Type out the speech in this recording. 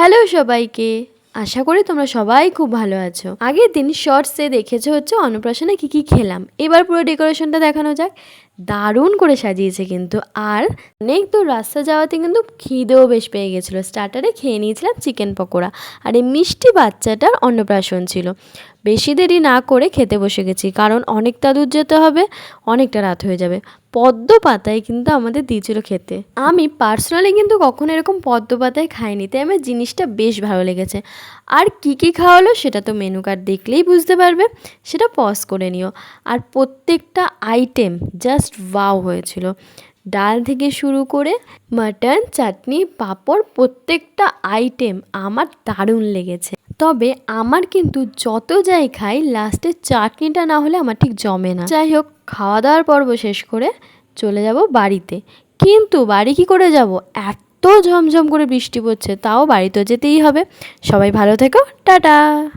Hello সবাইকে। আশা করি তোমরা সবাই খুব ভালো আছো। আগের দিন শর্টসে দেখেছ হচ্ছে অন্নপ্রাশনে কী কী খেলাম। এবার পুরো ডেকোরেশনটা দেখানো যাক। দারুণ করে সাজিয়েছে কিন্তু। আর অনেক দূর রাস্তা যাওয়াতে কিন্তু খিদেও বেশ পেয়ে গেছিল। স্টার্টারে খেয়ে নিয়েছিলাম চিকেন পকোড়া। আর এই মিষ্টি বাচ্চাটার অন্নপ্রাশন ছিল। বেশি দেরি না করে খেতে বসে গেছি, কারণ অনেকটা দূর যেতে হবে, অনেকটা রাত হয়ে যাবে। পদ্ম পাতায় কিন্তু আমাদের দিয়েছিল খেতে। আমি পার্সোনালি কিন্তু কখনো এরকম পদ্ম পাতায় খাইনি, তাই আমার জিনিসটা বেশ ভালো লেগেছে। আর কি কি খাওয়ালো সেটা তো মেনু কার্ড দেখলেই বুঝতে পারবে, সেটা পজ করে নিও। আর প্রত্যেকটা আইটেম জাস্ট ওয়াও হয়েছিল। ডাল থেকে শুরু করে মাটন চাটনি পাঁপড়, প্রত্যেকটা আইটেম আমার দারুণ লেগেছে। তবে আমার কিন্তু যত যাই খাই লাস্টে চাটনিটা না হলে আমার ঠিক জমে না। যাই হোক খাওয়া দাওয়ার পর্ব শেষ করে চলে যাব বাড়িতে। কিন্তু বাড়ি কি করে যাব? এত ঝমঝম করে বৃষ্টি পড়ছে, তাও বাড়ি তো যেতেই হবে। সবাই ভালো থেকো, টাটা!